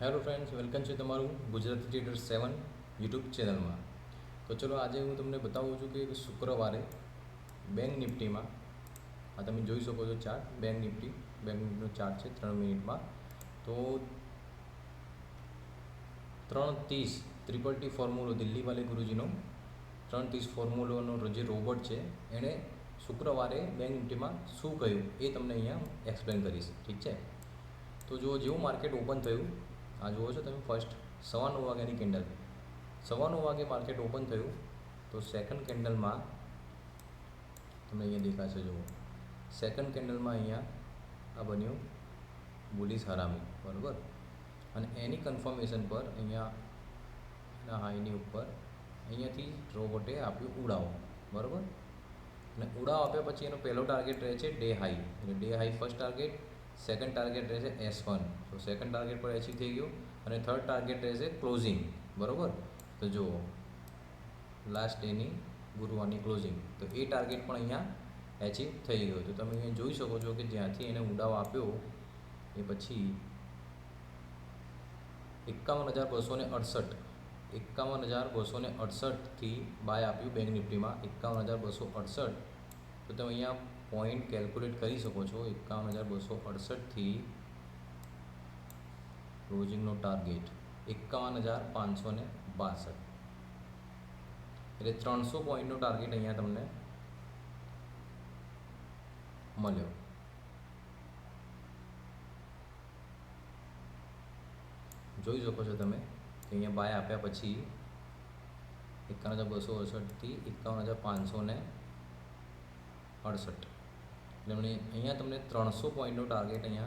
Hello friends welcome છે તમારું Gujarati theatre સેવન YouTube ચેનલમાં તો ચલો આજે હું તમને બતાવું છું કે શુક્રવારે બેંક નિફ્ટીમાં, આ તમે જોઈ શકો છો ચાર્ટ બેંક નિફ્ટી બેંક નિફ્ટીનો ચાર્ટ છે ત્રણ મિનિટમાં. તો ત્રણ ત્રીસ ત્રિપલ ટી ફોર્મ્યુલો દિલ્હીવાલે ગુરુજીનો, ત્રણ ત્રીસ ફોર્મ્યુલોનો જે રોબોટ છે, એણે શુક્રવારે બેંક નિફ્ટીમાં શું કહ્યું એ તમને અહીંયા એક્સપ્લેન કરીશ. ઠીક છે? તો જો જેવું માર્કેટ ઓપન થયું આ જુઓ છો તમે ફર્સ્ટ સવા નવ વાગ્યાની કેન્ડલ સવા નવ વાગે માર્કેટ ઓપન થયું, તો સેકન્ડ કેન્ડલમાં તમને અહીંયા દેખાશે, જુઓ. સેકન્ડ કેન્ડલમાં અહીંયા આ બન્યું બુલિસ હરામી, બરાબર? અને એની કન્ફર્મેશન પર અહીંયા એના હાઈની ઉપર અહીંયાથી રોબોટે આપ્યું ઉડાવો, બરાબર? અને ઉડાવ આપ્યા પછી એનો પહેલો ટાર્ગેટ રહે છે ડે હાઈ એટલે day high first target second target રહેશે એસ વન તો સેકન્ડ ટાર્ગેટ પર એચિવ થઈ ગયું અને થર્ડ ટાર્ગેટ રહેશે ક્લોઝિંગ બરાબર? તો જુઓ. લાસ્ટ ડેની ગુરુવારની ક્લોઝિંગ તો એ ટાર્ગેટ પણ અહીંયા એચિવ થઈ ગયો. તો તમે અહીંયા જોઈ શકો છો કે જ્યાંથી એને ઉડાવ આપ્યો, એ પછી એકાવન હજાર બસો ને અડસઠ. એકાવન હજાર બસો ને અડસઠથી બાય આપ્યું બેંક નિફ્ટીમાં એકાવન હજાર બસો અડસઠ. તો તમે અહીંયા પોઈન્ટ કેલ્ક્યુલેટ કરી શકો છો એકાવન હજાર બસો અડસઠથી ક્લોઝિંગનો ટાર્ગેટ એકાવન હજાર પાંચસો ને બાસઠ. એટલે ત્રણસો પોઈન્ટનો ટાર્ગેટ અહીંયા તમને મળ્યો. જોઈ શકો છો તમે કે અહીંયા બાય આપ્યા પછી એકાવન હજાર બસો અડસઠથી એકાવન હજાર પાંચસો ને અડસઠ. એટલે એમણે અહીંયા તમને ત્રણસો પોઈન્ટનો ટાર્ગેટ અહીંયા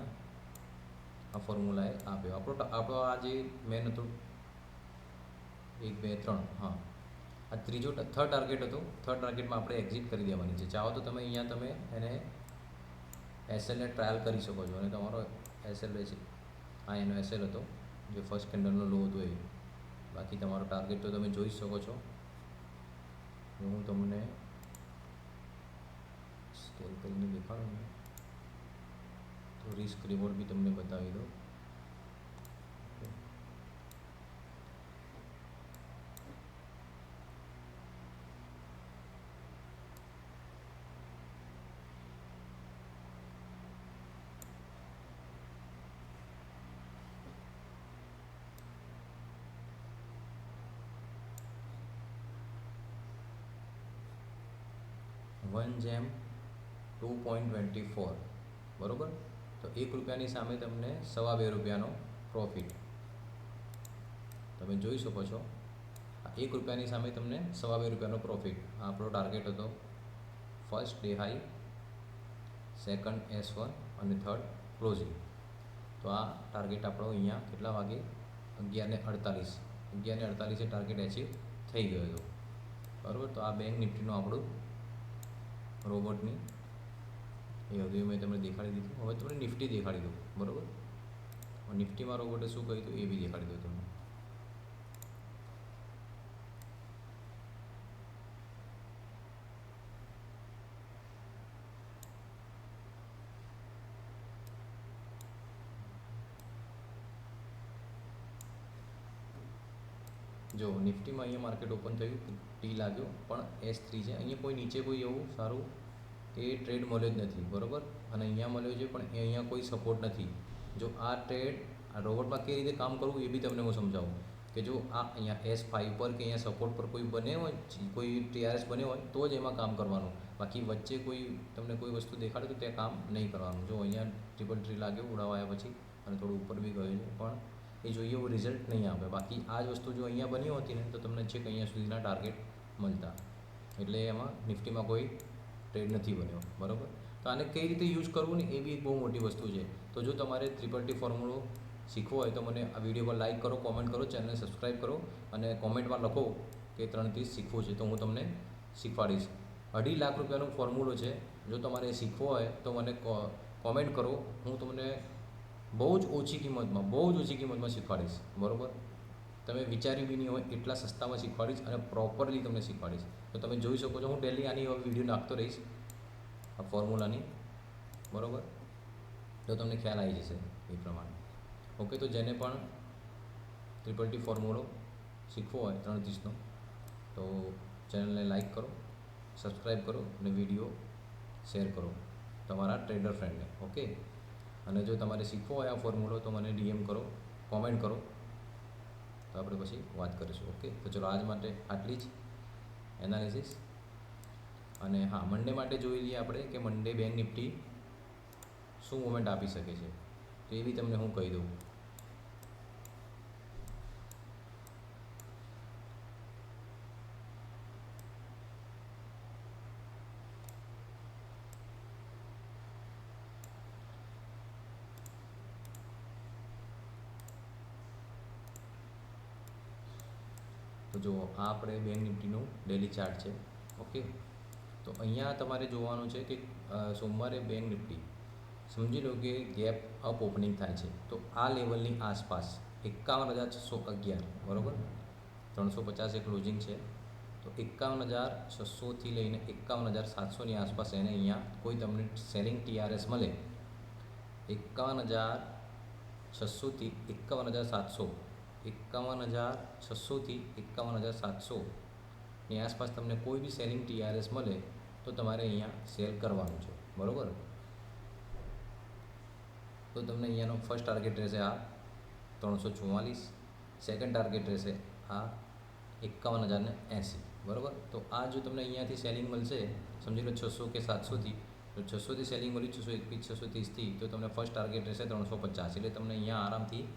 આ ફોર્મ્યુલાએ આપ્યો. આપણો આપણો આ જે મેન હતું, એક, બે, ત્રણ, હા. આ ત્રીજો થર્ડ ટાર્ગેટ હતો. થર્ડ ટાર્ગેટમાં આપણે એક્ઝિટ કરી દેવાની છે. ચાહો તો તમે અહીંયા તમે એને એસએલને ટ્રાયલ કરી શકો છો. અને તમારો એસએલ છે આ એનો એસએલ હતો, જે ફર્સ્ટ કેન્ડલનો લો હતો એ. બાકી તમારો ટાર્ગેટ તો તમે જોઈ શકો છો. હું તમને સ્કેલ કરીને દેખાડું ને તો રિસ્ક રિવોર્ડ બી તમને બતાવી દો વન જેમ ટુ પોઈન્ટ ટ્વેન્ટી ફોર. બરાબર? તો એક રૂપિયાની સામે તમને સવા બે રૂપિયાનો પ્રોફિટ તમે જોઈ શકો છો એક રૂપિયાની સામે તમને સવા બે રૂપિયાનો પ્રોફિટ આ આપણો ટાર્ગેટ હતો first day high second S one અને થર્ડ ક્લોઝિંગ તો આ ટાર્ગેટ આપણો અહીંયા કેટલા વાગે? અગિયારને અડતાલીસ. અગિયારને અડતાલીસે ટાર્ગેટ એચીવ થઈ ગયો હતો. બરાબર? તો આ બેંક નિફ્ટીનું આપણું રોબોટની એ હજી મેં તમને દેખાડી દીધું. હવે તમને નિફ્ટી દેખાડી દઉં. બરાબર? નિફ્ટીમાં રોબોટે શું કહ્યું હતું? એ બી દેખાડી દઉં તમને. જો, નિફ્ટીમાં અહીંયા માર્કેટ ઓપન થયું. ટી લાગ્યો. પણ એસ થ્રી છે. અહીંયા કોઈ નીચે કોઈ એવું સારું એ ટ્રેડ મળ્યો જ નથી, બરાબર? અને અહીંયા મળ્યો છે પણ એ અહીંયા કોઈ સપોર્ટ નથી. જો આ ટ્રેડ આ રોબોટમાં કઈ રીતે કામ કરવું એ બી તમને હું સમજાવું. કે જો આ અહીંયા એસ ફાઇવ પર કે અહીંયા સપોર્ટ પર કોઈ બને હોય કોઈ ટીઆરએસ બને હોય, તો જ એમાં કામ કરવાનું. બાકી વચ્ચે કોઈ તમને કોઈ વસ્તુ દેખાડે તો તે કામ નહીં કરવાનું. જો અહીંયા ટ્રિપલ ટ્રી લાગ્યો, ઉડાવાયા પછી, અને થોડું ઉપર બી ગયું છે, પણ એ જોઈએ એવું રિઝલ્ટ નહીં આવે. બાકી આ જ વસ્તુ જો અહીંયા બની હોતી ને, તો તમને છેક અહીંયા સુધીના ટાર્ગેટ મળતા. એટલે એમાં નિફ્ટીમાં કોઈ ટ્રેડ નથી બન્યો, બરાબર? તો આને કઈ રીતે યુઝ કરવું ને એ બી બહુ મોટી વસ્તુ છે. તો જો તમારે ત્રિપલટી ફોર્મ્યુલો શીખવો હોય તો મને આ વીડિયો પર લાઇક કરો, કોમેન્ટ કરો, ચેનલને સબસ્ક્રાઈબ કરો અને કોમેન્ટમાં લખો કે ત્રણ ત્રીસ શીખવું છે તો હું તમને શીખવાડીશ. અઢી લાખ રૂપિયાનો ફોર્મ્યુલો છે. જો તમારે શીખવો હોય તો મને કોમેન્ટ કરો. હું તમને બહુ જ ઓછી કિંમતમાં, બહુ જ ઓછી કિંમતમાં શીખવાડીશ. બરાબર? તમે વિચારી બી નહીં હોય, એટલા સસ્તામાં શીખવાડીશ અને પ્રોપરલી તમને શીખવાડીશ. તો તમે જોઈ શકો છો, હું ડેલી આની હવે વીડિયો નાખતો રહીશ, આ ફોર્મ્યુલાની બરાબર? તો તમને ખ્યાલ આવી જશે એ પ્રમાણે. ઓકે તો જેને પણ ટ્રિપલ ટી ફોર્મ્યુલો શીખવો હોય ત્રણ ત્રીસનો તો ચેનલને લાઈક કરો સબસ્ક્રાઈબ કરો અને વીડિયો શેર કરો તમારા ટ્રેડર ફ્રેન્ડને ઓકે અને જો તમારે શીખવો હોય આ ફોર્મ્યુલો તો મને ડીએમ કરો કોમેન્ટ કરો. તો આપણે પછી વાત કરીશું, ઓકે? તો ચલો, આજ માટે આટલી જ એનાલિસિસ અને હા મંડે માટે જોઈ લઈએ આપણે કે મંડે બેંક નિફ્ટી શું મુવમેન્ટ આપી શકે છે. તો એ બી તમને હું કહી દઉં. જુઓ આ આપણે બેંક નિફ્ટીનું ડેલી ચાર્ટ છે ઓકે તો અહીંયા તમારે જોવાનું છે કે સોમવારે બેંક નિફ્ટી સમજી લો કે ગેપ અપ ઓપનિંગ થાય છે. તો આ લેવલની આસપાસ એકાવન હજાર છસો અગિયાર, બરાબર? ત્રણસો પચાસ એ ક્લોઝિંગ છે. તો એકાવન હજાર છસોથી લઈને એકાવન હજાર સાતસોની આસપાસ એને અહીંયા કોઈ તમને સેલિંગ ટીઆરએસ મળે. એકાવન હજાર છસોથી એકાવન હજાર સાતસો એકાવન હજાર છસોથી એકાવન હજાર સાતસોની આસપાસ તમને કોઈ બી સેલિંગ ટીઆરએસ મળે તો તમારે અહીંયા સેલ કરવાનું છે. બરાબર? તો તમને અહીંયાનો ફર્સ્ટ ટાર્ગેટ રહેશે આ ત્રણસો ચુમ્માલીસ સેકન્ડ ટાર્ગેટ રહેશે આ એકાવન હજારને એંસી. બરાબર? તો આ જો તમને અહીંયાથી સેલિંગ મળશે, સમજી લો છસો કે સાતસોથી, તો છસોથી સેલિંગ મળી છસો એકવીસ, છસો ત્રીસથી, તો તમને ફર્સ્ટ ટાર્ગેટ રહેશે ત્રણસો પચાસ. એટલે તમને અહીંયા આરામથી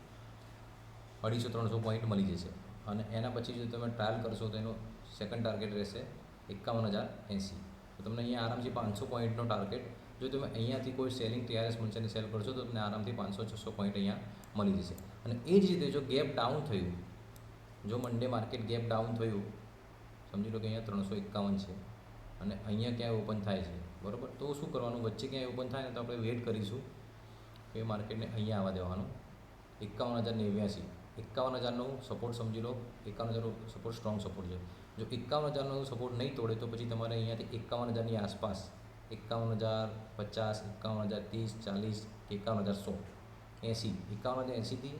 અઢીસો, ત્રણસો પોઈન્ટ મળી જશે. અને એના પછી જો તમે ટ્રાયલ કરશો તો એનો સેકન્ડ ટાર્ગેટ રહેશે એકાવન હજાર એંસી. તો તમને અહીંયા આરામથી પાંચસો પોઈન્ટનો ટાર્ગેટ જો તમે અહીંયાથી કોઈ સેલિંગ ટીઆરએસ અને સેલ કરશો તો તમને આરામથી પાંચસો, છસો પોઈન્ટ અહીંયા મળી જશે. અને એ જ રીતે જો ગેપ ડાઉન થયું, જો મંડે માર્કેટ ગેપ ડાઉન થયું, સમજી લો કે અહીંયા ત્રણસો એકાવન છે, અને અહીંયા ક્યાંય ઓપન થાય છે, બરાબર? તો શું કરવાનું? વચ્ચે ક્યાંય ઓપન થાય ને તો આપણે વેઇટ કરીશું એ માર્કેટને અહીંયા આવવા દેવાનું. એકાવન હજાર નેવ્યાસી. એકાવન હજારનો સપોર્ટ સમજી લો, એકાવન હજારનો સપોર્ટ સ્ટ્રોંગ સપોર્ટ છે. જો એકાવન હજારનો સપોર્ટ નહીં તોડે તો પછી તમારે અહીંયાથી એકાવન હજારની આસપાસ, એકાવન હજાર પચાસ, એકાવન હજાર ત્રીસ, ચાલીસ, એકાવન હજાર સો, એંસી, એકાવન હજાર એંસીથી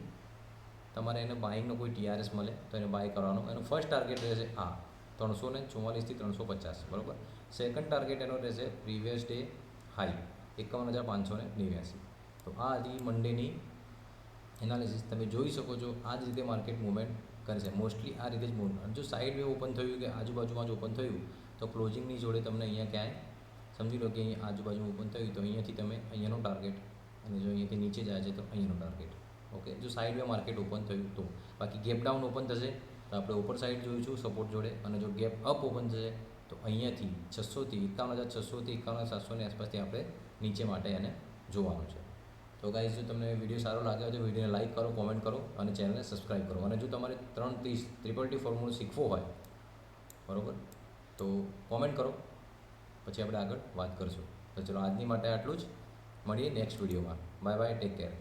તમારે એને બાઇંગનો કોઈ ટીઆરએસ મળે તો એને બાય કરવાનો. એનો ફર્સ્ટ ટાર્ગેટ રહેશે આ, ત્રણસો ને ચુમ્માલીસથી ત્રણસો પચાસ, બરાબર? સેકન્ડ ટાર્ગેટ એનો રહેશે પ્રીવિયસ ડે હાઈ એકાવન હજાર પાંચસો ને નેવ્યાસી. તો આ હતી મંડેની એનાલિસિસ તમે જોઈ શકો છો આ જ રીતે માર્કેટ મુવમેન્ટ છે. મોસ્ટલી આ રીતે જ મૂવ જો સાઈડ વે ઓપન થયું કે આજુબાજુમાં જ ઓપન થયું, તો ક્લોઝિંગની જોડે તમને અહીંયા ક્યાંય સમજી લો કે અહીંયા આજુબાજુ ઓપન થયું, તો અહીંયાથી તમે અહીંયાનો ટાર્ગેટ અને જો અહીંયાથી નીચે જાય છે, તો અહીંયાનો ટાર્ગેટ ઓકે જો સાઈડ વે માર્કેટ ઓપન થયું તો. બાકી ગેપ ડાઉન ઓપન થશે, તો આપણે ઉપર સાઈડ જોઈશું સપોર્ટ જોડે. અને જો ગેપ અપ ઓપન થશે, તો અહીંયાથી છસોથી એકાવન હજાર છસોથી એકાવન સાતસોની આસપાસથી આપણે નીચે માટે એને જોવાનું છે. તો ગાઈઝ જો તમને વીડિયો સારો લાગ્યો હોય તો વિડીયોને લાઇક કરો કોમેન્ટ કરો અને ચેનલને સબસ્ક્રાઈબ કરો. અને જો તમારે ત્રણ ત્રીસ ત્રિપલ ટી ફોર્મ્યુલો શીખવો હોય, બરાબર? તો કોમેન્ટ કરો. પછી આપણે આગળ વાત કરીશું. તો ચલો, આજની માટે આટલું જ. મળીએ નેક્સ્ટ વિડીયોમાં બાય બાય ટેક કેર